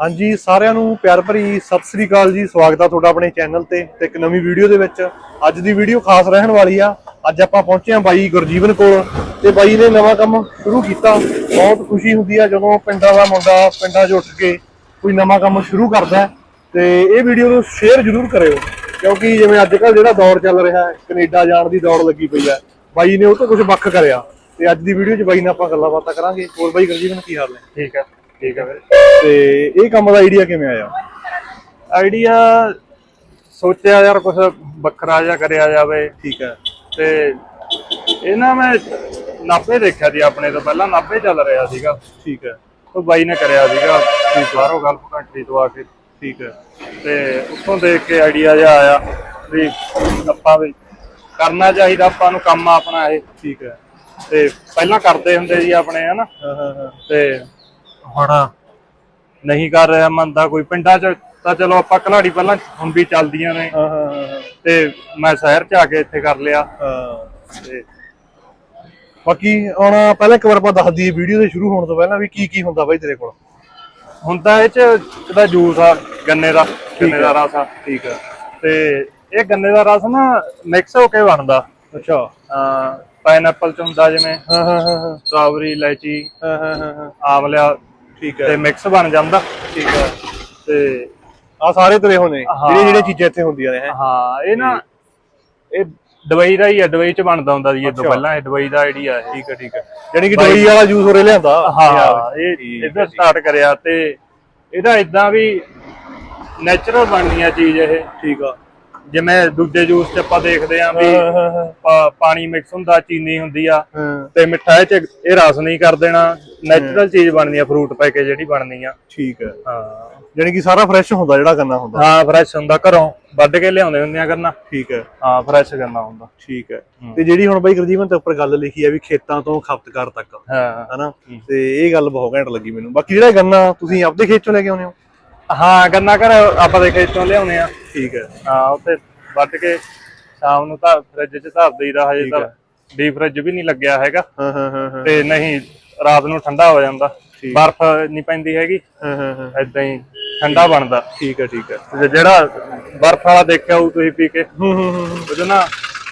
ਹਾਂਜੀ, ਸਾਰਿਆਂ ਨੂੰ ਪਿਆਰ ਭਰੀ ਸਤਿ ਸ੍ਰੀ ਅਕਾਲ ਜੀ। ਸਵਾਗਤ ਆ ਤੁਹਾਡਾ ਆਪਣੇ ਚੈਨਲ ਤੇ ਤੇ ਇੱਕ ਨਵੀਂ ਵੀਡੀਓ ਦੇ ਵਿੱਚ। ਅੱਜ ਦੀ ਵੀਡੀਓ ਖਾਸ ਰਹਿਣ ਵਾਲੀ ਆ। ਅੱਜ ਆਪਾਂ ਪਹੁੰਚੇ ਆ ਬਾਈ ਗੁਰਜੀਵਨ ਕੋਲ ਤੇ ਬਾਈ ਨੇ ਨਵਾਂ ਕੰਮ ਸ਼ੁਰੂ ਕੀਤਾ। ਬਹੁਤ ਖੁਸ਼ੀ ਹੁੰਦੀ ਆ ਜਦੋਂ ਪਿੰਡਾਂ ਦਾ ਮੁੰਡਾ ਪਿੰਡਾਂ 'ਚ ਉੱਠ ਕੇ ਕੋਈ ਨਵਾਂ ਕੰਮ ਸ਼ੁਰੂ ਕਰਦਾ ਤੇ ਇਹ ਵੀਡੀਓ ਨੂੰ ਸ਼ੇਅਰ ਜ਼ਰੂਰ ਕਰਿਓ, ਕਿਉਂਕਿ ਜਿਵੇਂ ਅੱਜ ਕੱਲ ਜਿਹੜਾ ਦੌਰ ਚੱਲ ਰਿਹਾ ਹੈ, ਕੈਨੇਡਾ ਜਾਣ ਦੀ ਦੌੜ ਲੱਗੀ ਪਈ ਆ ਬਾਈ ਨੇ ਉਹ ਤੋਂ ਕੁਝ ਵੱਖ ਕਰਿਆ। ਤੇ ਅੱਜ ਦੀ ਵੀਡੀਓ 'ਚ ਬਾਈ ਨਾਲ ਆਪਾਂ ਗੱਲਾਂ ਬਾਤਾਂ ਕਰਾਂਗੇ। ਹੋਰ ਬਾਈ ਗੁਰਜੀਵਨ, ਕੀ ਹਾਲ ਹੈ ਠੀਕ ਹੈ। ਠੀਕ ਹੈ ਤੇ ਇਹ ਕੰਮ ਦਾ ਆਈਡੀਆ ਕਿਵੇਂ ਆਇਆ? ਆਈਡੀਆ ਸੋਚਿਆ ਯਾਰ ਕੁਝ ਵੱਖਰਾ ਜਿਹਾ ਕਰਿਆ ਜਾਵੇ। ਠੀਕ ਹੈ ਤੇ ਇਹ ਨਾ ਮੈਂ ਨਾਪੇ ਦੇਖਿਆ ਸੀ ਆਪਣੇ ਤੋਂ ਪਹਿਲਾਂ ਨਾਪੇ ਚੱਲ ਰਿਹਾ ਸੀਗਾ। ਠੀਕ ਹੈ ਉਹ ਬਾਈ ਨੇ ਕਰਿਆ ਸੀਗਾ ਬਾਹਰੋਂ ਗਲਫ ਕੰਟਰੀ ਤੋਂ ਆ ਕੇ। ਠੀਕ ਹੈ ਤੇ ਉੱਥੋਂ ਦੇਖ ਕੇ ਆਈਡੀਆ ਜਿਹਾ ਆਇਆ ਵੀ ਆਪਾਂ ਵੀ ਕਰਨਾ ਚਾਹੀਦਾ ਆਪਾਂ ਨੂੰ ਕੰਮ ਆਪਣਾ ਇਹ। ਠੀਕ ਹੈ ਤੇ ਪਹਿਲਾਂ ਕਰਦੇ ਹੁੰਦੇ ਸੀ ਆਪਣੇ ਹਨਾ? ਹਾਂ ਹਾਂ। ਤੇ ਹੁਣ ਨਹੀਂ ਕਰ ਰਿਹਾ ਮੰਨਦਾ ਕੋਈ ਪਿੰਡਾਂ 'ਚ ਤਾਂ ਚਲੋ ਆਪਾਂ ਘਲਾੜੀ ਪਹਿਲਾਂ ਹੁਣ ਵੀ ਚੱਲਦੀਆਂ ਨੇ। ਹਾਂ ਹਾਂ ਹਾਂ। ਤੇ ਮੈਂ ਸ਼ਹਿਰ 'ਚ ਆ ਕੇ ਇੱਥੇ ਕਰ ਲਿਆ। ਹਾਂ। ਤੇ ਬਾਕੀ ਹੁਣ ਪਹਿਲਾਂ ਇੱਕ ਵਾਰ ਆਪਾਂ ਦੱਸ ਦਈਏ ਵੀਡੀਓ ਦੇ ਸ਼ੁਰੂ ਹੋਣ ਤੋਂ ਪਹਿਲਾਂ ਵੀ ਕੀ ਕੀ ਹੁੰਦਾ ਬਾਈ ਤੇਰੇ ਕੋਲ? ਹੁਣ ਤਾਂ ਇਹ 'ਚ ਇਹਦਾ ਜੂਸ ਆ ਗੰਨੇ ਦਾ ਗੰਨੇ ਦਾ ਰਸ ਆ। ਠੀਕ ਹੈ ਤੇ ਇਹ ਗੰਨੇ ਦਾ ਰਸ ਨਾ ਮਿਕਸ ਹੋ ਕੇ ਬਣਦਾ। ਅੱਛਾ। ਪਾਈਨਐਪਲ ਚ ਹੁੰਦਾ ਜਿਵੇਂ ਹਾਂ ਹਾਂ ਹਾਂ ਹਾਂ। ਸਟ੍ਰਾਬੇਰੀ ਇਲਾਇਚੀ ਹਾਂ ਹਾਂ ਹਾਂ ਹਾਂ। ਆਮਲਿਆ ਠੀਕ ਤੇ ਹੈ ਮਿਕਸ ਬਣ ਜਾਂਦਾ। ਠੀਕ ਹੈ। ਤੇ ਆ ਸਾਰੇ ਤੇਰੇ ਹੋਣੇ। ਜਿਹੜੇ ਜਿਹੜੇ ਚੀਜ਼ਾਂ ਇੱਥੇ ਹੁੰਦੀਆਂ ਨੇ ਹੈਂ। ਹਾਂ ਇਹ ਨਾ ਇਹ ਦਵਾਈ ਦਾ ਹੀ ਆ ਦਵਾਈ ਚ ਬਣਦਾ ਹੁੰਦਾ ਸੀ ਇਹ ਤੋਂ। ਪਹਿਲਾਂ ਇਹ ਦਵਾਈ ਦਾ ਆਈਡੀਆ ਹੈ ਠੀਕ ਹੈ ਠੀਕ ਹੈ। ਯਾਨੀ ਕਿ ਦਵਾਈ ਵਾਲਾ ਜੂਸ ਹੋਰੇ ਲਿਆਂਦਾ। ਹਾਂ ਇਹ ਇਹਦਾ ਸਟਾਰਟ ਕਰਿਆ ਤੇ ਇਹਦਾ ਇਦਾਂ ਵੀ ਨੈਚੁਰਲ ਬਣਨੀ ਆ ਚੀਜ਼ ਇਹ। ਠੀਕ ਆ। ਜਿਵੇਂ ਦੂਜੇ ਜੂਸ ਚ ਆਪਾਂ ਦੇਖਦੇ ਆਂ ਵੀ ਪਾਣੀ ਮਿਕਸ ਹੁੰਦਾ ਚੀਨੀ ਹੁੰਦੀ ਆ ਤੇ ਮਿੱਠਾ ਚ ਇਹ ਰਸ ਨਹੀਂ ਕਰ ਦੇਣਾ। ਨੈਚੁਰਲ ਚੀਜ਼ ਬਣਨੀ ਆ ਫਰੂਟ ਪੈ ਕੇ ਜਿਹੜੀ ਬਣਨੀ ਆ। ਠੀਕ ਹੈ ਹਾਂ। ਯਾਨੀ ਕਿ ਸਾਰਾ ਫਰੈਸ਼ ਹੁੰਦਾ ਜਿਹੜਾ ਗੰਨਾ ਹੁੰਦਾ। ਹਾਂ ਫਰੈਸ਼ ਹੁੰਦਾ ਘਰੋਂ ਵੱਢ ਕੇ ਲਿਆਉਂਦੇ ਹੁੰਦੇ ਆ ਕਰਨਾ। ਠੀਕ ਹੈ ਹਾਂ ਫਰੈਸ਼ ਕਰਨਾ ਹੁੰਦਾ। ਠੀਕ ਹੈ। ਤੇ ਜਿਹੜੀ ਹੁਣ ਬਾਈ ਗੁਰਜੀਵਨ ਤੇ ਉੱਪਰ ਗੱਲ ਲਿਖੀ ਆ ਵੀ ਖੇਤਾਂ ਤੋਂ ਖਪਤਕਾਰ ਤੱਕ। ਹਾਂ। ਹਨਾ? ਤੇ ਇਹ ਗੱਲ ਬਹੁਤ ਘੈਂਟ ਲੱਗੀ ਮੈਨੂੰ। ਬਾਕੀ ਜਿਹੜਾ ਗੰਨਾ ਤੁਸੀਂ ਆਪਦੇ ਖੇਤ ਚੋਂ ਲੈ ਕੇ ਆਉਂਦੇ ਹੋ? ਹਾਂ ਗੰਨਾ ਘਰ ਆਪਾਂ ਦੇ ਖੇਤੋਂ ਲਿਆਉਨੇ ਆ। ਠੀਕ ਹੈ ਹਾਂ ਉੱਥੇ ਵੱਢ ਕੇ ਸ਼ਾਮ ਨੂੰ ਤਾਂ ਫ੍ਰਿਜ 'ਚ ਧਰ ਦਈਦਾ ਹਜੇ ਤਾਂ ਡੀਪ ਫ੍ਰਿਜ ਵੀ ਨਹੀਂ ਲੱਗਿਆ ਹੈਗਾ। ਹਾਂ ਹਾਂ ਹਾਂ। ਤੇ ਨਹੀਂ ਰਾਤ ਨੂੰ ਠੰਡਾ ਹੋ ਜਾਂਦਾ ਬਰਫ਼ ਨਹੀਂ ਪੈਂਦੀ ਹੈਗੀ ਹਾਂ ਹਾਂ ਹਾਂ। ਐਦਾਂ ਹੀ ਠੰਡਾ ਬਣਦਾ। ਠੀਕ ਹੈ ਠੀਕ ਹੈ। ਤੇ ਜਿਹੜਾ ਬਰਫ਼ ਵਾਲਾ ਦੇਖਿਆ ਉਹ ਤੁਸੀਂ ਪੀ ਕੇ ਹੂੰ ਹੂੰ ਹੂੰ ਉਹਦੇ ਨਾ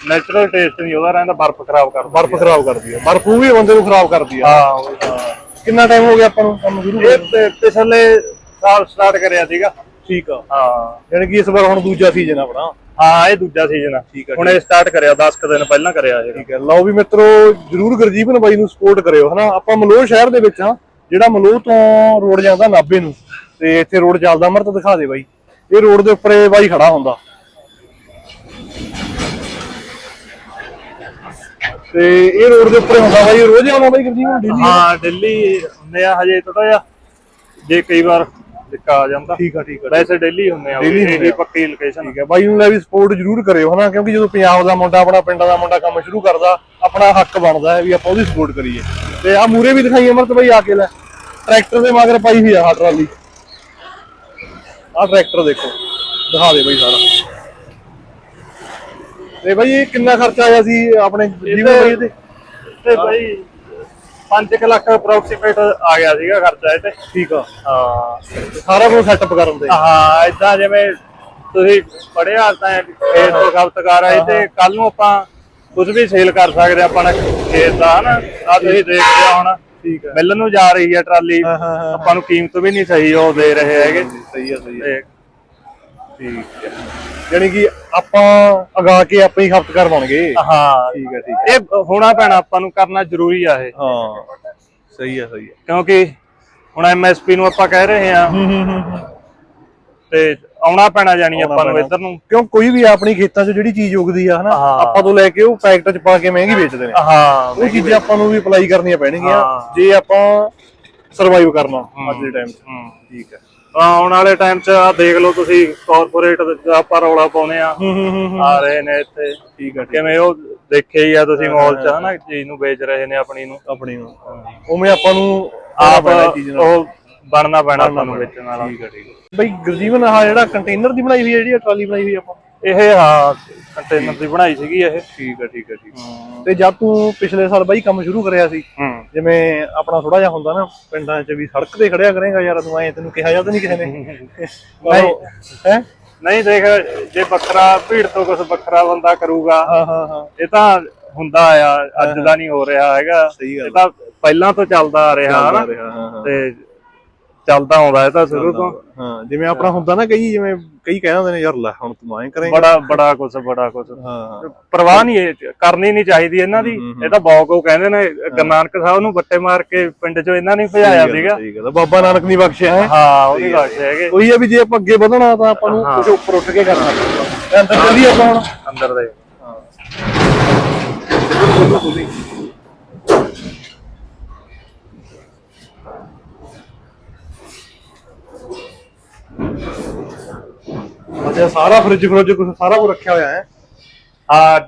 ਨੈਚੁਰਲ ਟੇਸਟ ਨਹੀਂ ਉਹਦਾ ਰਹਿੰਦਾ ਬਰਫ਼ ਖਰਾਬ ਕਰਦਾ ਬਰਫ਼ ਖਰਾਬ ਕਰਦੀ ਹੈ। ਬਰਫ਼ ਉਹ ਵੀ ਬੰਦੇ ਨੂੰ ਖਰਾਬ ਕਰਦੀ ਹਾਂ। ਤਾਂ- ਕਿੰਨਾ ਟਾਈਮ ਹੋ ਗਿਆ ਆਪਾਂ ਨੂੰ ਕੰਮ ਸ਼ੁਰੂ ਇਹ ਪਿਛਲੇ ਸਾਲ ਸਟਾਰਟ ਕਰਿਆ ਸੀਗਾ। ਠੀਕ ਆ। ਹਾਂ। ਯਾਨੀ ਕਿ ਇਸ ਵਾਰ ਹੁਣ ਦੂਜਾ ਸੀਜ਼ਨ ਆਪਣਾ। ਹਾਂ ਇਹ ਦੂਜਾ ਸੀਜ਼ਨ ਆ। ਠੀਕ ਆ, ਹੁਣ ਇਹ ਸਟਾਰਟ ਕਰਿਆ 10 ਕੁ ਦਿਨ ਪਹਿਲਾਂ ਕਰਿਆ ਇਹ। ਠੀਕ ਹੈ ਲਓ ਵੀ ਮਿੱਤਰੋ ਜਰੂਰ ਗੁਰਜੀਵਨ ਬਾਈ ਨੂੰ ਸਪੋਰਟ ਕਰਿਓ ਹਨਾ? ਆਪਾਂ ਮਲੋਹ ਸ਼ਹਿਰ ਦੇ ਵਿੱਚ ਆ ਜਿਹੜਾ ਮਲੋਹ ਤੋਂ ਰੋਡ ਜਾਂਦਾ ਨਾਬੇ ਨੂੰ ਤੇ ਇੱਥੇ ਰੋਡ ਚੱਲਦਾ ਮਰ ਤਾਂ ਦਿਖਾ ਦੇ ਬਾਈ। ਇਹ ਰੋਡ ਦੇ ਉੱਪਰ ਇਹ ਬਾਈ ਖੜਾ ਹੁੰਦਾ। ਤੇ ਇਹ ਰੋਡ ਦੇ ਉੱਪਰ ਹੁੰਦਾ ਬਾਈ ਰੋਜ਼ ਹੀ ਆਉਂਦਾ ਬਾਈ ਗੁਰਜੀਵਨ ਡੇਲੀ ਹਾਂ ਦਿੱਲੀ ਹੁੰਦੇ ਆ ਹਜੇ ਥੋੜਾ ਜਿਹਾ। ਜੇ ਕਈ ਵਾਰ ਦਿੱਕਾ ਆ ਜਾਂਦਾ। ਠੀਕ ਆ ਠੀਕ ਆ ਵੈਸੇ ਦਿੱਲੀ ਹੁੰਦੇ ਆ Daily ਹੁੰਦੇ ਪੱਕੀ ਲੋਕੇਸ਼ਨ ਠੀਕ ਹੈ ਬਾਈ ਨੂੰ ਲੈ ਵੀ ਸਪੋਰਟ ਜ਼ਰੂਰ ਕਰਿਓ ਹਨਾ ਕਿਉਂਕਿ ਜਦੋਂ ਪੰਜਾਬ ਦਾ ਮੁੰਡਾ ਆਪਣਾ ਪਿੰਡਾਂ ਦਾ ਮੁੰਡਾ ਕੰਮ ਸ਼ੁਰੂ ਕਰਦਾ ਆਪਣਾ ਹੱਕ ਬਣਦਾ ਹੈ ਵੀ ਆਪਾਂ ਉਹਦੀ ਸਪੋਰਟ ਕਰੀਏ। ਤੇ ਆ ਮੂਰੇ ਵੀ ਦਿਖਾਈ ਅਮਰਤ ਬਾਈ ਆ ਕੇ ਲੈ। ਟਰੈਕਟਰ ਦੇ ਮਗਰ ਪਾਈ ਹੋਈ ਆ ਟਰਾਲੀ। ਆ ਟਰੈਕਟਰ ਦੇਖੋ ਦਿਖਾ ਦੇ ਬਾਈ ਸਾਰਾ। ਤੇ ਬਾਈ ਇਹ ਕਿੰਨਾ ਖਰਚਾ ਆਇਆ ਸੀ ਆਪਣੇ ਜੀਵਨ ਬਾਈ ਤੇ ਤੇ ਭਾਈ 5 ਲੱਖ ਅਪਰੋਕਸੀਮੇਟ ਆ ਗਿਆ ਸੀਗਾ ਖਰਚਾ ਇਹ ਤੇ। ਠੀਕ ਆ। ਹਾਂ। ਸਾਰਾ ਕੁਝ ਸੈਟਅਪ ਕਰਨ ਦੇ। ਹਾਂ ਇਦਾਂ ਜਿਵੇਂ ਤੁਸੀਂ ਪੜਿਆ ਤਾਂ ਖੇਤ ਤੋਂ ਖਪਤਕਾਰ ਆਏ ਤੇ ਕੱਲ ਨੂੰ ਆਪਾਂ ਕੁਝ ਵੀ ਸੇਲ ਕਰ ਸਕਦੇ ਹਾਂ ਆਪਣਾ ਖੇਤ ਦਾ ਹਨਾ? ਆ ਤੁਸੀਂ ਦੇਖਦੇ ਹੋ ਹੁਣ। ਠੀਕ ਹੈ ਮਿਲਣ ਨੂੰ ਜਾ ਰਹੀ ਹੈ ਟਰਾਲੀ। ਹਾਂ ਹਾਂ ਹਾਂ ਆਪਾਂ ਨੂੰ ਕੀਮਤ ਵੀ ਨਹੀਂ ਸਹੀ ਉਹ ਦੇ ਰਹੇ ਹੈਗੇ। ਸਹੀ ਆ ਸਹੀ ਤੇ ਠੀਕ ਹੈ। ਯਾਨੀ ਕਿ ਆਪਾਂ ਅਗਾ ਕੇ ਆਪੇ ਹੀ ਖਪਤਕਾਰ ਬਣ ਗਏ ਹਾਂ। ਠੀਕ ਹੈ ਠੀਕ ਹੈ। ਇਹ ਹੋਣਾ ਪੈਣਾ ਆਪਾਂ ਨੂੰ ਕਰਨਾ ਜ਼ਰੂਰੀ ਆ ਇਹ। ਹਾਂ ਸਹੀ ਹੈ ਸਹੀ ਹੈ। ਕਿਉਂਕਿ ਹੁਣ ਐਮਐਸਪੀ ਨੂੰ ਆਪਾਂ ਕਹਿ ਰਹੇ ਆ ਤੇ ਆਉਣਾ ਪੈਣਾ ਜਾਣੀ ਆਪਾਂ ਨੂੰ ਇੱਧਰ ਨੂੰ। ਕਿਉਂ ਕੋਈ ਵੀ ਆਪਣੀ ਖੇਤਾਂ 'ਚ ਜਿਹੜੀ ਚੀਜ਼ ਉਗਦੀ ਆ ਹਨਾ। ਆਪਾਂ ਤੋਂ ਲੈ ਕੇ ਉਹ ਪੈਕਟ 'ਚ ਪਾ ਕੇ ਮਹਿੰਗੀ ਵੇਚਦੇ ਨੇ। ਹਾਂ ਉਹ ਚੀਜ਼ਾਂ ਆਪਾਂ ਨੂੰ ਵੀ ਅਪਲਾਈ ਕਰਨੀਆਂ ਪੈਣਗੀਆਂ। ਜੇ ਆਪਾਂ ਸਰਵਾਈਵ ਕਰਨਾ ਅੱਜ ਦੇ ਟਾਈਮ 'ਚ। ਹੂੰ। ਠੀਕ ਹੈ। ਆਉਣ ਵਾਲੇ ਟਾਈਮ 'ਚ ਆ ਦੇਖ ਲਓ ਤੁਸੀਂ ਕਾਰਪੋਰੇਟ ਦਾ ਆਪਾਂ ਰੌਲਾ ਪਾਉਨੇ ਆ ਆ ਰਹੇ ਨੇ ਇੱਥੇ। ਠੀਕ ਹੈ ਕਿਵੇਂ ਉਹ ਦੇਖਿਆ ਹੀ ਆ ਤੁਸੀਂ ਮਾਲ 'ਚ ਹਨਾ ਚੀਜ਼ ਨੂੰ ਵੇਚ ਰਹੇ ਨੇ ਆਪਣੀ ਨੂੰ। ਆਪਣੀ ਨੂੰ ਉਵੇਂ ਆਪਾਂ ਨੂੰ ਆਪ ਉਹ ਬਣਨਾ ਪੈਣਾ ਆਪਾਂ ਨੂੰ ਵੇਚਣ ਵਾਲਾ। ਠੀਕ ਹੈ ਠੀਕ ਹੈ ਬਈ ਗੁਰਜੀਵਨ ਆਹ ਜਿਹੜਾ ਕੰਟੇਨਰ ਦੀ ਬਣਾਈ ਹੋਈ ਹੈ ਜਿਹੜੀ ਟਰਾਲੀ ਬਣਾਈ ਹੋਈ ਆਪਾਂ? ਇਹ ਹਾਂ ਕੰਟੇਨਰ ਦੀ ਬਣਾਈ ਸੀਗੀ ਇਹ। ਠੀਕ ਹੈ ਠੀਕ ਹੈ ਠੀਕ ਹੈ। ਤੇ ਜਦ ਤੂੰ ਪਿਛਲੇ ਸਾਲ ਬਾਈ ਕੰਮ ਸ਼ੁਰੂ ਕਰਿਆ ਸੀ ਹੂੰ। ਜਿਵੇਂ ਆਪਣਾ ਥੋੜਾ ਜਿਹਾ ਹੁੰਦਾ ਨਾ ਪਿੰਡਾਂ 'ਚ ਵੀ ਸੜਕ ਤੇ ਖੜਿਆ ਕਰੇਗਾ ਯਾਰ ਤੂੰ ਐ ਤੈਨੂੰ ਕਿਹਾ ਜਾਂ ਤਾਂ ਨਹੀਂ ਕਿਸੇ ਨੇ। ਨਹੀਂ। ਹੈ? ਨਹੀਂ ਦੇਖ ਜੇ ਵੱਖਰਾ ਭੀੜ ਤੋਂ ਕੁਝ ਵੱਖਰਾ ਬੰਦਾ ਕਰੂਗਾ ਹਾਂ ਹਾਂ ਹਾਂ। ਇਹ ਤਾਂ ਹੁੰਦਾ ਆ ਅੱਜ ਦਾ ਨਹੀਂ ਹੋ ਰਿਹਾ ਹੈਗਾ। ਸਹੀ ਗੱਲ ਇਹ ਤਾਂ ਪਹਿਲਾਂ ਤੋਂ ਚੱਲਦਾ ਆ ਰਿਹਾ ਹਨਾ? ਤੇ ਚੱਲਦਾ ਆਉਂਦਾ ਇਹ ਤਾਂ ਸ਼ੁਰੂ ਤੋਂ। ਹਾਂ ਜਿਵੇਂ ਆਪਣਾ ਹੁੰਦਾ ਨਾ ਕਈ ਜਿਵੇਂ ਕਈ ਕਹਿ ਦਿੰਦੇ ਨੇ ਯਾਰ ਲੈ ਹੁਣ ਤੂੰ ਐਂ ਕਰੇਂਗਾ। ਬੜਾ ਬੜਾ ਕੁਝ ਬੜਾ ਕੁਝ ਹਾਂ। ਪਰਵਾਹ ਨਹੀਂ ਇਹ ਕਰਨੀ ਨਹੀਂ ਚਾਹੀਦੀ ਇਹਨਾਂ ਦੀ। ਇਹ ਤਾਂ ਬੌਕ ਉਹ ਕਹਿੰਦੇ ਨੇ ਗੁਰੂ ਨਾਨਕ ਸਾਹਿਬ ਨੂੰ ਬੱਟੇ ਮਾਰ ਕੇ ਪਿੰਡ ਚੋਂ ਇਹਨਾਂ ਨੇ ਭਜਾਇਆ ਸੀਗਾ। ਬਾਬਾ ਨਾਨਕ ਨੇ ਬਖਸ਼ਿਆ ਹੈ? ਹਾਂ ਉਹਦੀ ਗੱਲ। ਹੈਗੇ। ਉਹੀ ਹੈ ਵੀ ਜੇ ਆਪਾਂ ਅੱਗੇ ਵਧਣਾ ਤਾਂ ਆਪਾਂ ਨੂੰ ਕੁਝ ਉੱਪਰ ਉੱਠ ਕੇ ਕਰਨਾ ਪਊਗਾ। ਅੰਦਰ ਚੱਲੀਏ ਆਪਾਂ ਹੁਣ। ਅੰਦਰ ਦੇ। ਅੱਛਾ ਸਾਰਾ ਫ੍ਰਿਜ ਫ੍ਰਿਜ ਕੁਝ ਸਾਰਾ ਕੁਝ ਰੱਖਿਆ ਹੋਇਆ ਹੈ।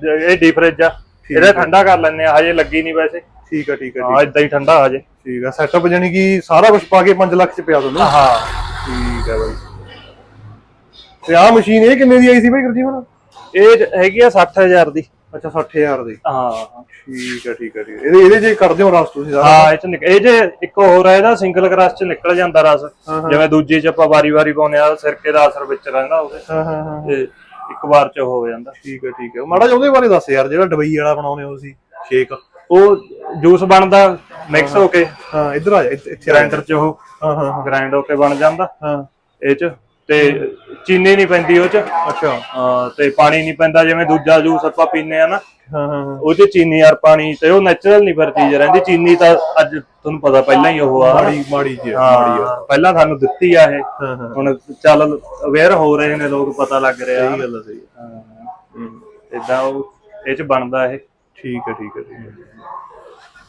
ਜ- ਇਹ ਡੀਪ ਫ੍ਰਿਜ ਆ। ਇਹਦਾ ਠੰਡਾ ਕਰ ਲੈਣੇ ਆ ਹਜੇ ਲੱਗੀ ਨਹੀਂ ਵੈਸੇ। ਠੀਕ ਹੈ ਠੀਕ ਹੈ ਹਾਂ ਇਦਾਂ ਹੀ ਠੰਡਾ ਹਜੇ। ਠੀਕ ਹੈ ਸੈਟਅਪ ਜਾਨੀ ਕਿ ਸਾਰਾ ਕੁਝ ਪਾ ਕੇ 5 ਲੱਖ ਚ ਪਿਆ ਤੁਹਾਨੂੰ? ਹਾਂ। ਠੀਕ ਹੈ ਬਾਈ। ਤੇ ਆਹ ਮਸ਼ੀਨ ਇਹ ਕਿੰਨੇ ਦੀ ਆਈ ਸੀ ਬਾਈ ਗੁਰਜੀਵਨ? ਇਹ ਹੈਗੀ ਆ 60000 ਦੀ। ਅੱਛਾ 60000 ਦੀ। ਹਾਂ। ਠੀਕ ਹੈ ਠੀਕ ਹੈ ਠੀਕ ਹੈ। ਇਹਦੇ ਇਹਦੇ ਜੇ ਕਰਦੇ ਹੋ ਰਸ ਤੁਸੀਂ ਸਾਰਾ। ਹਾਂ ਇਹ ਚ ਨਿਕ- ਇਹ ਜੇ ਇੱਕ ਹੋਰ ਹੈ ਇਹਦਾ ਸਿੰਗਲ ਕ੍ਰਸ਼ ਚ ਨਿਕਲ ਜਾਂਦਾ ਰਸ। ਜਿਵੇਂ ਦੂਜੀ ਚ ਆਪਾਂ ਵਾਰੀ-ਵਾਰੀ ਪਾਉਨੇ ਆ ਸਿਰਕੇ ਦਾ ਅਸਰ ਵਿੱਚ ਰਹਿੰਦਾ ਉਹਦੇ। ਹਾਂ ਹਾਂ ਹਾਂ। ਤੇ ਇੱਕ ਵਾਰ ਚ ਹੋ ਜਾਂਦਾ। ਠੀਕ ਹੈ ਠੀਕ ਹੈ। ਮਾੜਾ ਜਿਹਾ ਉਹਦੇ ਬਾਰੇ ਦੱਸ ਯਾਰ ਜਿਹੜਾ ਡਬਈ ਵਾਲਾ ਬਣਾਉਨੇ ਹੋ ਤੁਸੀਂ ਸ਼ੇਕ ਉਹ ਜੂਸ ਬਣਦਾ ਮਿਕਸ ਹੋ। ਕੇ। ਹਾਂ ਇੱਧਰ ਆ ਜਾ ਇੱਥੇ ਇੱਥੇ ਆ ਜਾ। ਗ੍ਰਾਈਂਡਰ ਚ ਉਹ। ਹਾਂ ਹਾਂ ਹਾਂ। ਗ੍ਰਾਈਂਡ ਹੋ ਕੇ ਬਣ ਜਾਂਦਾ। ਹਾਂ। ਇਹ ਚ। ਤੇ ਚੀਨੀ ਨਹੀਂ ਪੈਂਦੀ ਉਹ ਚ। ਅੱਛਾ। ਹਾਂ, ਤੇ ਪਾਣੀ ਨਹੀਂ ਪੈਂਦਾ ਜਿਵੇਂ ਦੂਜਾ ਜੂਸ ਆਪਾਂ ਪੀਨੇ ਆ ਨਾ। ਹਾਂ ਹਾਂ ਉਹ ਚ ਚੀਨੀ ਯਾਰ ਪਾਣੀ ਤੇ ਉਹ ਨੈਚੁਰਲ ਨਹੀਂ ਫਿਰ ਚੀਜ਼ ਰਹਿੰਦੀ। ਚੀਨੀ ਤਾਂ ਅੱਜ ਤੁਹਾਨੂੰ ਪਤਾ ਪਹਿਲਾਂ ਹੀ ਉਹ ਆ। ਮਾੜੀ ਮਾੜੀ ਜੀ ਮਾੜੀ ਆ। ਪਹਿਲਾਂ ਸਾਨੂੰ ਦਿੱਤੀ ਆ ਇਹ। ਹੁਣ ਚੱਲ ਅਵੇਅਰ ਹੋ ਰਹੇ ਨੇ ਲੋਕ ਪਤਾ ਲੱਗ ਰਿਹਾ। ਸਹੀ ਗੱਲ ਸਹੀ। ਹੂੰ। ਇਦਾਂ ਉਹ ਇਹ ਚ ਬਣਦਾ ਇਹ। ਠੀਕ ਹੈ ਠੀਕ ਹੈ ਠੀਕ ਹੈ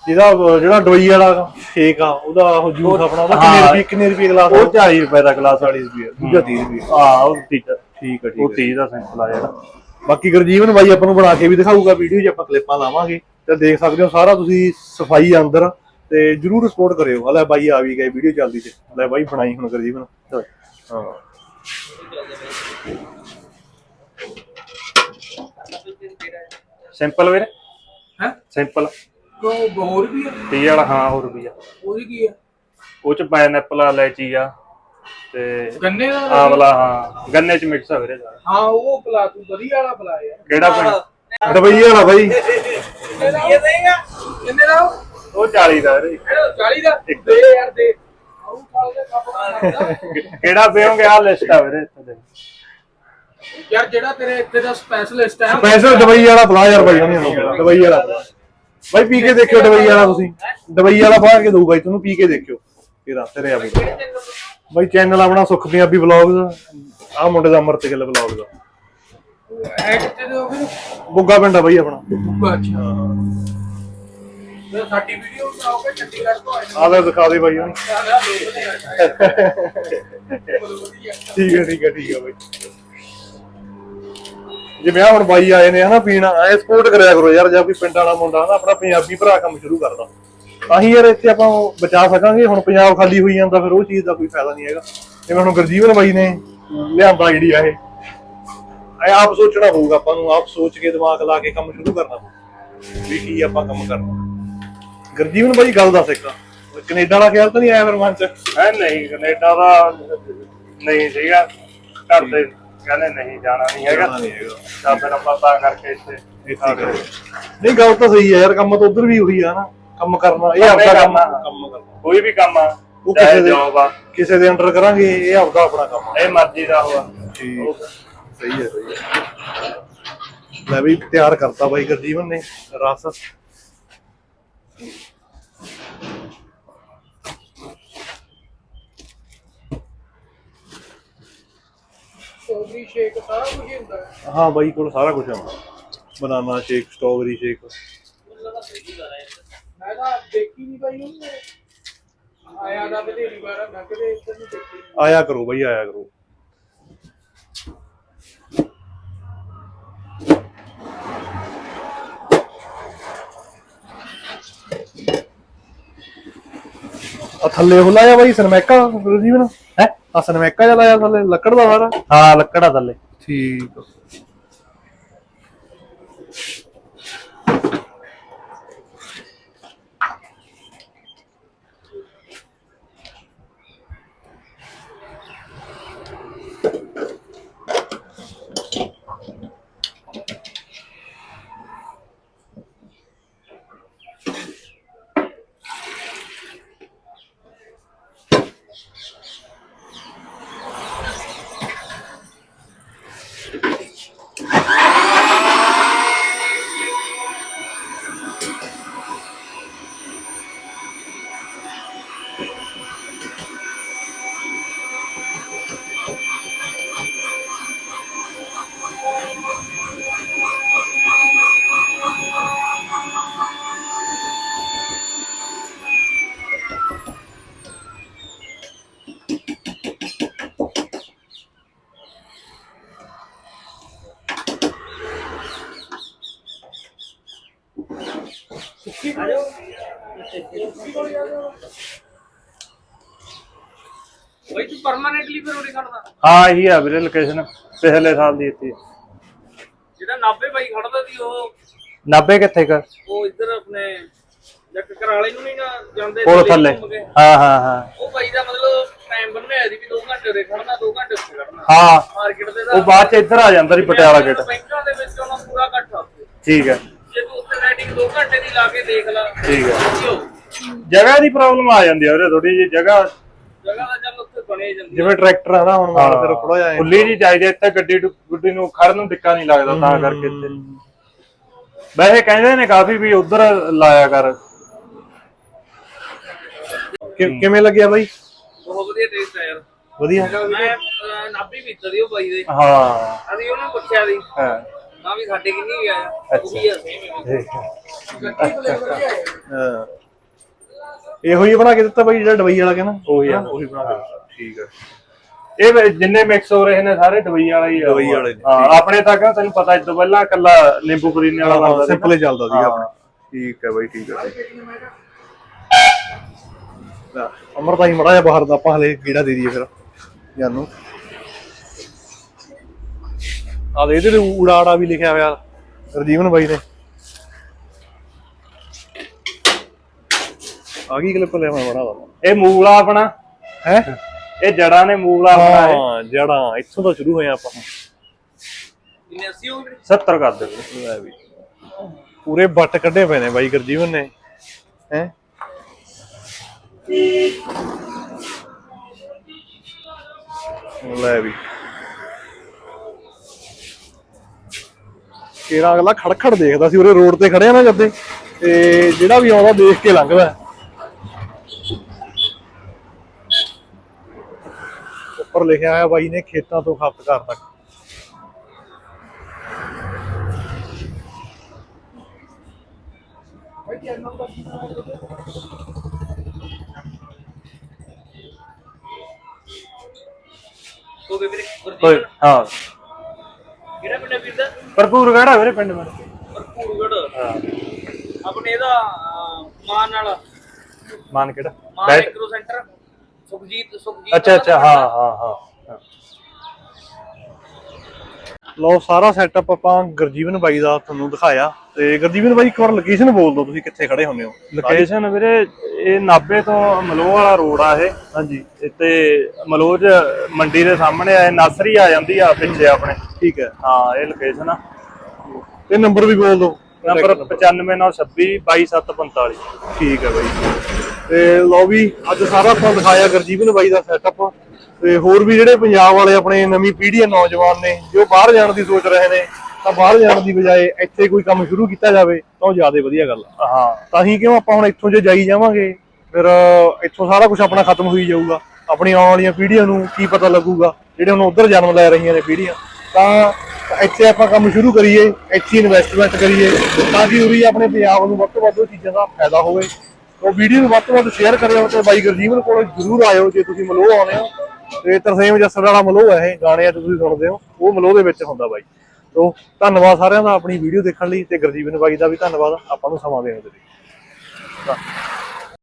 ਜਿਹਦਾ ਜਿਹੜਾ ਡੋਈ ਵਾਲਾ ਸ਼ੇਕ ਆ ਉਹਦਾ ਉਹ ਜੂਸ ਆਪਣਾ ਉਹਦਾ ਕਿੰਨੇ। ਰੁਪਏ ਕਿੰਨੇ ਰੁਪਏ ਗਲਾਸ ਉਹ 40 ਰੁਪਏ ਦਾ ਗਲਾਸ ਵਾਲੀ ਰੁਪਏ ਦੂਜਾ 30 ਰੁਪਏ। ਹਾਂ ਉਹ ਠੀਕ ਠੀਕ ਹੈ ਉਹ ਠੀਕ ਹੈ 30 ਦਾ ਸਿੰਪਲ ਆ ਜਿਹੜਾ। ਬਾਕੀ ਗੁਰਜੀਵਨ ਬਾਈ ਆਪਾਂ ਨੂੰ ਬਣਾ ਕੇ ਵੀ ਦਿਖਾਊਗਾ ਵੀਡੀਓ 'ਚ ਆਪਾਂ ਕਲਿੱਪਾਂ ਲਾਵਾਂਗੇ ਤੇ ਦੇਖ ਸਕਦੇ ਹੋ ਸਾਰਾ ਤੁਸੀਂ ਸਫ਼ਾਈ ਆ ਅੰਦਰ ਤੇ ਜਰੂਰ ਸਪੋਰਟ ਕਰਿਓ। ਹਲੇ ਬਾਈ ਆ ਵੀ ਗਏ ਵੀਡੀਓ ਚੱਲਦੀ ਤੇ। ਲੈ ਬਾਈ ਬਣਾਈ ਹੁਣ ਗੁਰਜੀਵਨ। ਹਾਂ। ਸਿੰਪਲ ਵੀਰੇ? ਹੈ? ਸਿੰਪਲ ਕੋ ਹੋਰ ਵੀ ਆ? 30 ਵਾਲਾ ਹਾਂ ਹੋਰ ਵੀ ਆ। ਉਹਦੀ ਕੀ ਆ? ਉਹ ਚ ਪਾਈਨਐਪਲ ਆ ਲੈਚੀ ਆ ਤੇ ਗੰਨੇ ਦਾ ਆਵਲਾ ਹਾਂ ਗੰਨੇ ਚ ਮਿਕਸ ਆ ਵੀਰੇ ਸਾਰਾ। ਹਾਂ ਉਹ ਪਲਾ ਤੂੰ ਵਧੀਆ ਵਾਲਾ ਪਲਾ ਯਾਰ। ਕਿਹੜਾ ਪਿੰਡ ਡਬਈ ਵਾਲਾ ਬਾਈ। ਇਹ ਦੇਗਾ ਕਿੰਨੇ ਦਾ ਉਹ? ਉਹ? 40 ਦਾ ਵੀਰੇ। ਇਹ 40 ਦਾ? ਦੇ ਯਾਰ ਦੇ। ਆਉ ਖਾਲ ਦੇ ਕੱਪ ਕਿਹੜਾ ਪੀਓਗੇ ਆ ਲਿਸਟ ਆ ਵੀਰੇ ਇੱਥੇ ਦੇ ਯਾਰ ਜਿਹੜਾ ਤੇਰੇ ਇੱਥੇ ਦਾ ਸਪੈਸ਼ਲਿਸਟ ਹੈ। ਸਪੈਸ਼ਲ ਡਬਈ ਵਾਲਾ ਬੁਲਾ ਯਾਰ ਬਾਈ ਡਬਈ ਵਾਲਾ। ਬਾਈ ਪੀ ਕੇ ਦੇਖਿਓ ਡਬਈ ਵਾਲਾ ਤੁਸੀਂ। ਡਬਈ ਵਾਲਾ ਬਾਹਰ ਕੇ ਦਊ ਬਾਈ ਤੁਹਾਨੂੰ ਪੀ ਕੇ ਦੇਖਿਓ। ਇਹਦਾ ਤੇਰੇ ਆ ਬਾਈ ਬਾਈ ਚੈਨਲ ਆਪਣਾ ਸੁਖ ਪੰਜਾਬੀ ਵਲੌਗਸ ਆ ਮੁੰਡੇ ਦਾ ਅਮਰਤ ਗਿੱਲ ਵਲੌਗ ਦਾ। ਦੇ ਫਿਰ ਬੁੱਗਾ ਪਿੰਡ ਆ ਬਾਈ ਆਪਣਾ। ਅੱਛਾ। ਤੇ ਸਾਡੀ ਵੀਡੀਓ ਬਣਾਓਗੇ ਚੰਡੀਗੜ੍ਹ ਤੋਂ ਆਏ ਆ ਲੈ ਦਿਖਾ ਦੇ ਬਾਈ ਵਧੀਆ। ਠੀਕ ਹੈ ਠੀਕ ਹੈ ਠੀਕ ਹੈ ਬਾਈ। ਜਿਵੇਂ ਆ ਹੁਣ ਬਾਈ ਆਏ ਨੇ, ਹਨਾ, ਪੀਣਾ ਐ ਸਪੋਰਟ ਕਰਿਆ ਕਰੋ ਯਾਰ, ਜੇ ਕੋਈ ਪਿੰਡ ਵਾਲਾ ਮੁੰਡਾ, ਹਨਾ, ਆਪਣਾ ਪੰਜਾਬੀ ਭਰਾ ਕੰਮ ਸ਼ੁਰੂ ਕਰਦਾ। ਤਾਂ ਹੀ ਯਾਰ ਇੱਥੇ ਆਪਾਂ ਬਚਾ ਸਕਾਂਗੇ। ਹੁਣ ਪੰਜਾਬ ਖਾਲੀ ਹੋਈ ਜਾਂਦਾ, ਫਿਰ ਉਹ ਚੀਜ਼ ਦਾ ਕੋਈ ਫਾਇਦਾ ਨਹੀਂ ਹੈਗਾ। ਜਿਵੇਂ ਹੁਣ ਗੁਰਜੀਵਨ ਬਾਈ ਨੇ ਲਿਆਂਦਾ ਜਿਹੜੀ ਆ ਇਹ। ਇਹ ਆਪ ਸੋਚਣਾ ਪਊਗਾ ਆਪਾਂ ਨੂੰ, ਆਪ ਸੋਚ ਕੇ ਦਿਮਾਗ ਲਾ ਕੇ ਕੰਮ ਸ਼ੁਰੂ ਕਰਨਾ ਪਊ। ਵੀ ਕੀ ਆਪਾਂ ਕੰਮ ਕਰਨਾ। ਗੁਰਜੀਵਨ ਬਾਈ ਗੱਲ ਦੱਸ ਇੱਕ। ਕੈਨੇਡਾ ਵਾਲਾ ਖਿਆਲ ਤਾਂ ਨਹੀਂ ਆਇਆ ਫਿਰ ਮਨ ਚ? ਹੈ, ਨਹੀਂ, ਕੈਨੇਡਾ ਦਾ ਨਹੀਂ ਸੀਗਾ। ਘਰ ਦੇ ਕਹਿੰਦੇ ਨਹੀਂ ਜਾਣਾ ਨਹੀਂ ਹੈਗਾ। ਨਹੀਂ ਹੈਗਾ। ਤਾਂ ਫਿਰ ਆਪਾਂ ਤਾਂ ਕਰਕੇ ਇੱਥੇ ਇੱਥੇ ਕਰੋ। ਨਹੀਂ ਗੱਲ ਤਾਂ ਸਹੀ ਹੈ ਯਾਰ ਕੰਮ ਤਾਂ ਉਧਰ ਵੀ ਉਹੀ ਆ ਨਾ। ਕੰਮ ਕਰਨਾ ਇਹ ਆਪਦਾ ਕੰਮ ਕਰਨਾ। ਕੰਮ ਕਰਨਾ। ਕੋਈ ਵੀ ਕੰਮ ਆ ਉਹ ਚਾਹੇ ਕਿਸੇ ਦੇ ਜੋਬ ਆ। ਕਿਸੇ ਦੇ ਅੰਡਰ ਕਰਾਂਗੇ ਇਹ ਆਪਦਾ ਆਪਣਾ ਕੰਮ ਆ। ਇਹ ਮਰਜ਼ੀ ਦਾ ਹੋਆ। ਠੀਕ ਸਹੀ ਹੈ ਸਹੀ ਹੈ। ਲੈ ਵੀ ਤਿਆਰ ਕਰਤਾ ਬਾਈ ਗੁਰਜੀਵਨ ਨੇ ਰਸ। ਸਟ੍ਰਾਬੇਰੀ ਸ਼ੇਕ ਸਾਰਾ ਕੁਝ ਹੀ ਹੁੰਦਾ ਹੈ ਹਾਂ ਬਾਈ ਕੋਲ ਸਾਰਾ ਕੁਝ ਆਉਂਦਾ ਬਨਾਨਾ ਸ਼ੇਕ ਸਟ੍ਰਾਬੇਰੀ ਸ਼ੇਕ ਮੈਂ ਤਾਂ ਦੇਖੀ ਨਹੀਂ ਭਾਈ ਉਹਨੂੰ ਆਇਆ ਦਾ ਬਥੇਰੀ ਵਾਰ ਮੈਂ ਕਦੇ ਇੱਧਰ ਨੂੰ ਦੇਖੀ ਨੀ। ਆਇਆ ਕਰੋ ਬਾਈ ਆਇਆ ਕਰੋ ਆ ਥੱਲੇ ਉਹ ਲਾਇਆ ਬਾਈ ਸਨਮੈਕਾ ਗੁਰਜੀਵਨ ਹੈ ਆ ਸਨਮੈਕਾ ਜਿਹਾ ਲਾਇਆ ਥੱਲੇ ਲੱਕੜ ਦਾ ਸਾਰਾ? ਹਾਂ ਲੱਕੜਾ ਥੱਲੇ। ਠੀਕ ਬਾਈ ਤੂੰ ਪਰਮਾਨੈਂਟਲੀ ਫਿਰ ਉਰੇ ਖੜਦਾ ਹਾਂ ਇਹੀ ਆ ਵੀਰੇ ਲੋਕੇਸ਼ਨ ਪਿਛਲੇ ਸਾਲ ਦੀ ਇੱਥੇ। ਜਿਹੜਾ ਨਾਭੇ ਬਾਈ ਖੜਦਾ ਸੀ ਉਹ? 90 ਕਿੱਥੇ ਕਰ ਉਹ ਇੱਧਰ ਆਪਣੇ ਜੱਟ ਕਰਾਲੇ ਨੂੰ ਨਹੀਂ ਨਾ ਜਾਂਦੇ ਕੋਲ ਥੱਲੇ। ਕੇ। ਹਾਂ ਹਾਂ ਹਾਂ। ਉਹ ਬਾਈ ਦਾ ਮਤਲਬ ਟਾਈਮ ਬਣਾਇਆ ਸੀ ਵੀ 2 ਘੰਟੇ ਉਰੇ ਖੜਨਾ 2 ਘੰਟੇ ਉੱਥੇ ਖੜਨਾ। ਹਾਂ। ਮਾਰਕੀਟ ਦੇ ਉਹ ਬਾਅਦ ਚ ਇੱਧਰ ਆ ਜਾਂਦਾ ਸੀ ਪਟਿਆਲਾ ਗੇਟ ਬੈਂਕਾਂ ਦੇ ਵਿੱਚ ਉਹਨਾਂ ਪੂਰਾ ਘੱਟ ਆ ਉੱਥੇ। ਠੀਕ ਹੈ ਜੇ ਤੂੰ ਉੱਥੇ ਰੈਡਿੰਗ 2 ਘੰਟੇ ਦੀ ਲਾ ਕੇ ਦੇਖ ਲੈ ਠੀਕ ਹੈ ਵਧੀਆ। ਜਗ੍ਹਾ ਦੀ ਪ੍ਰੋਬਲਮ ਆ ਜਾਂਦੀ ਹੈ ਥੋੜੀ ਜਿਹੀ ਜਗ੍ਹਾ। ਜਗ੍ਹਾ ਦਾ ਚੱਲ ਉੱਥੇ ਬਣੇ ਜਾਂਦੀ ਆ। ਜਿਵੇਂ ਟਰੈਕਟਰ ਆ ਨਾ ਹੁਣ ਮਾਰ ਫਿਰ ਜਿਹਾ ਐਂ- ਖੁੱਲੀ ਜੀ ਚਾਹੀਦੀ ਹੈ, ਇੱਥੇ ਗੱਡੀ ਗੁੱਡੀ ਨੂੰ ਖੜਨ ਨੂੰ ਟਿੱਕਾ ਨਹੀਂ ਲੱਗਦਾ ਤਾਂ ਕਰਕੇ ਇੱਥੇ। ਵੈਸੇ ਕਹਿੰਦੇ ਨੇ ਕਾਫੀ ਵੀ ਉਧਰ ਲਾਇਆ ਕਰ। ਕਿਵੇਂ ਲੱਗਿਆ ਬਾਈ? ਬਹੁਤ ਵਧੀਆ ਟੇਸਟ ਆ ਯਾਰ। ਵਧੀਆ। ਮੈਂ ਅਹ, ਨਾਭੀ ਪੀਤਾ ਦੀ ਉਹ ਬਾਈ ਦੇ। ਹਾਂ। ਅਸੀਂ ਉਹਨੂੰ ਪੁੱਛਿਆ ਸੀ। ਹਾਂ। ਨਾ ਵੀ ਸਾਡੇ ਕਿੰਨੀ ਗਿਆ ਅੱਛਾ। ਉਹੀ ਆ ਸੇਮ ਹਾਂ ਇਹੋ ਹੀ ਬਣਾ ਕੇ ਦਿੱਤਾ ਬਾਈ ਜਿਹੜਾ ਡਬਈ ਵਾਲਾ ਕਹਿੰਦਾ? ਉਹੀ ਆ। ਉਹੀ ਬਣਾ ਕੇ ਠੀਕ ਹੈ ਇਹ ਵੀ ਜਿੰਨੇ ਮਿਕਸ ਹੋ ਰਹੇ ਨੇ ਸਾਰੇ ਦਵਾਈ ਵਾਲਾ ਹੀ ਆ। ਦੁਬਈ ਵਾਲੇ ਨੇ, ਹਾਂ ਆਪਣੇ ਤੱਕ ਤੈਨੂੰ ਪਤਾ ਇਸ ਤੋਂ ਪਹਿਲਾਂ ਇਕੱਲਾ ਨਿੰਬੂ ਪੁਦੀਨੇ ਵਾਲਾ ਬਣਦਾ ਸੀ ਸਿੰਪਲ ਹੀ ਚੱਲਦਾ ਸੀਗਾ। ਆਪਣਾ। ਠੀਕ ਹੈ ਬਾਈ ਠੀਕ ਹੈ ਅਮਰਤਾ ਹੀ ਮੜਾ ਜਾ ਬਾਹਰ ਦਾ ਆਪਾਂ ਹਲੇ ਕੀੜਾ ਦੇ ਦਈਏ ਫਿਰ ਜਾਨੂੰ। ਆ ਦੇ ਇਹਦੇ ਤੇ ਊੜਾੜਾ ਵੀ ਲਿਖਿਆ ਹੋਇਆ ਰਜੀਵਨ ਬਾਈ ਨੇ। ਆ ਗਈ ਕਲਿੱਪ ਲੈ ਮੈਂ ਬੜਾ ਇਹ ਮੂਲਾ ਆਪਣਾ। ਹੈ? ਇਹ ਜੜਾਂ ਨੇ ਮੂਲਾ ਆਪਣਾ ਹਾਂ ਜੜਾਂ ਇੱਥੋਂ ਤੋਂ ਸ਼ੁਰੂ ਹੋਏ ਆਪਾਂ। ਕਿੰਨੇ 80 ਹੋ ਗਏ? 70 ਕਰ ਦੇ। ਲੈ ਵੀ। ਪੂਰੇ ਬੱਟ ਕੱਢੇ ਪਏ ਨੇ ਬਾਈ ਗੁਰਜੀਵਨ ਨੇ। ਹੈ? ਲੈ ਵੀ। ਕਿਹੜਾ ਅਗਲਾ ਖੜਖੜ ਦੇਖਦਾ ਸੀ ਉਰੇ ਰੋਡ ਤੇ ਖੜਿਆ ਨਾ ਜੱਦੇ ਤੇ ਜਿਹੜਾ ਵੀ ਆਉਂਦਾ ਦੇਖ ਕੇ ਲੰਘਦਾ। ਉੱਪਰ ਲਿਖਿਆ ਹੋਇਆ ਬਾਈ ਨੇ ਖੇਤਾਂ ਤੋਂ ਖਪਤਕਾਰ ਤੱਕ ਹੋ ਗਏ ਵੀਰੇ ਕੋਈ ਗੁਰਜੀਤ ਹਾਂ। ਕਿਹੜਾ ਪਿੰਡ ਹੈ ਵੀਰ ਦਾ? ਭਰਪੂਰ ਕਿਹੜਾ ਵੀਰੇ ਪਿੰਡ ਮੇਰੇ। ਭਰਪੂਰਗੜ ਹਾਂ। ਆਪਣੇ ਇਹਦਾ ਅਹ, ਮਾਨ ਵਾਲਾ। ਮਾਨ ਕਿਹੜਾ? ਮਾਨ ਬੈਟ ਐਗਰੋ ਸੈਂਟਰ ਸੁਖਜੀਤ ਸੁਖਜੀਤ ਅੱਛਾ ਅੱਛਾ ਹਾਂ ਹਾਂ ਹਾਂ। ਲਓ ਸਾਰਾ ਸੈਟਅਪ ਆਪਾਂ ਗੁਰਜੀਵਨ ਬਾਈ ਦਾ ਤੁਹਾਨੂੰ ਦਿਖਾਇਆ। ਤੇ ਗੁਰਜੀਵਨ ਬਾਈ ਇੱਕ ਵਾਰ ਲੋਕੇਸ਼ਨ ਬੋਲ ਦਿਓ ਤੁਸੀਂ ਕਿੱਥੇ ਖੜੇ ਹੁੰਦੇ ਹੋ। ਲੋਕੇਸ਼ਨ ਵੀਰੇ ਇਹ ਨਾਬੇ ਤੋਂ ਮਲੋਹ ਵਾਲਾ ਰੋਡ ਆ ਇਹ। ਹਾਂਜੀ। ਤੇ ਮਲੋਜ ਮੰਡੀ ਦੇ ਸਾਹਮਣੇ ਆ ਇਹ ਨਰਸਰੀ ਆ ਜਾਂਦੀ ਆ ਪਿੱਛੇ ਆਪਣੇ। ਠੀਕ ਹੈ। ਹਾਂ ਇਹ ਲੋਕੇਸ਼ਨ ਆ। ਤੇ ਨੰਬਰ ਵੀ ਬੋਲ ਦਿਓ। ਨੰਬਰ 95926 22745 ਠੀਕ ਹੈ ਬਾਈ। ਤੇ ਲਓ ਵੀ ਅੱਜ ਸਾਰਾ ਆਪਾਂ ਦਿਖਾਇਆ ਗੁਰਜੀਵਨ ਬਾਈ ਦਾ ਸੈਟਅਪ ਤੇ ਹੋਰ ਵੀ ਜਿਹੜੇ ਪੰਜਾਬ ਵਾਲੇ ਆਪਣੇ ਨਵੀਂ ਪੀੜ੍ਹੀ ਦੇ ਨੌਜਵਾਨ ਨੇ ਜੋ ਬਾਹਰ ਜਾਣ ਦੀ ਸੋਚ ਰਹੇ ਨੇ ਤਾਂ ਬਾਹਰ ਜਾਣ ਦੀ ਬਜਾਏ ਇੱਥੇ ਕੋਈ ਕੰਮ ਸ਼ੁਰੂ ਕੀਤਾ ਜਾਵੇ ਤਾਂ ਉਹ ਜ਼ਿਆਦਾ ਵਧੀਆ ਗੱਲ ਆ। ਹਾਂ। ਤਾਂ ਹੀ ਕਿਉਂ ਆਪਾਂ ਹੁਣ ਇੱਥੋਂ ਜੇ ਜਾਈ ਜਾਵਾਂਗੇ ਫਿਰ ਇੱਥੋਂ ਸਾਰਾ ਕੁਝ ਆਪਣਾ ਖਤਮ ਹੋਈ ਜਾਊਗਾ। ਆਪਣੀ ਆਉਣ ਵਾਲੀਆਂ ਪੀੜ੍ਹੀਆਂ ਨੂੰ ਕੀ ਪਤਾ ਲੱਗੂਗਾ ਜਿਹੜੇ ਹੁਣ ਉਧਰ ਜਨਮ ਲੈ ਰਹੀਆਂ ਨੇ ਪੀੜ੍ਹੀਆਂ। ਤਾਂ ਇੱਥੇ ਆਪਾਂ ਕੰਮ ਸ਼ੁਰੂ ਕਰੀਏ ਇੱਥੇ ਇਨਵੈਸਟਮੈਂਟ ਕਰੀਏ ਤਾਂ ਕਿ ਉਰੀ ਆਪਣੇ ਪੰਜਾਬ ਨੂੰ ਵੱਧ ਤੋਂ ਵੱਧ ਚੀਜ਼ਾਂ ਦਾ ਫਾਇਦਾ ਹੋਵੇ। ਉਹ ਵੀਡੀਓ ਨੂੰ ਵੱਧ ਤੋਂ ਵੱਧ ਸ਼ੇਅਰ ਕਰਿਓ ਤੇ ਬਾਈ ਗੁਰਜੀਵਨ ਕੋਲ ਜ਼ਰੂਰ ਆਇਓ ਜੇ ਤੁਸੀਂ ਮਲੋਹ ਆਉਂਦੇ ਹੋ। ਤੇ ਤਰਸੇਮ ਜੱਸਰ ਵਾਲਾ ਮਲੋਹ ਹੈ, ਇਹ ਗਾਣੇ ਆ ਤੁਸੀਂ ਸੁਣਦੇ ਹੋ। ਉਹ ਮਲੋਹ ਦੇ ਵਿੱਚ ਹੁੰਦਾ ਬਾਈ। ਤੋ ਧੰਨਵਾਦ ਸਾਰਿਆਂ ਦਾ ਆਪਣੀ ਵੀਡੀਓ ਦੇਖਣ ਲਈ ਤੇ ਗੁਰਜੀਵਨ ਬਾਈ ਦਾ ਵੀ ਧੰਨਵਾਦ। ਆਪਾਂ ਨੂੰ ਸਮਾਂ ਦੇਣ ਦੇ ਲਈ। ਤਾਂ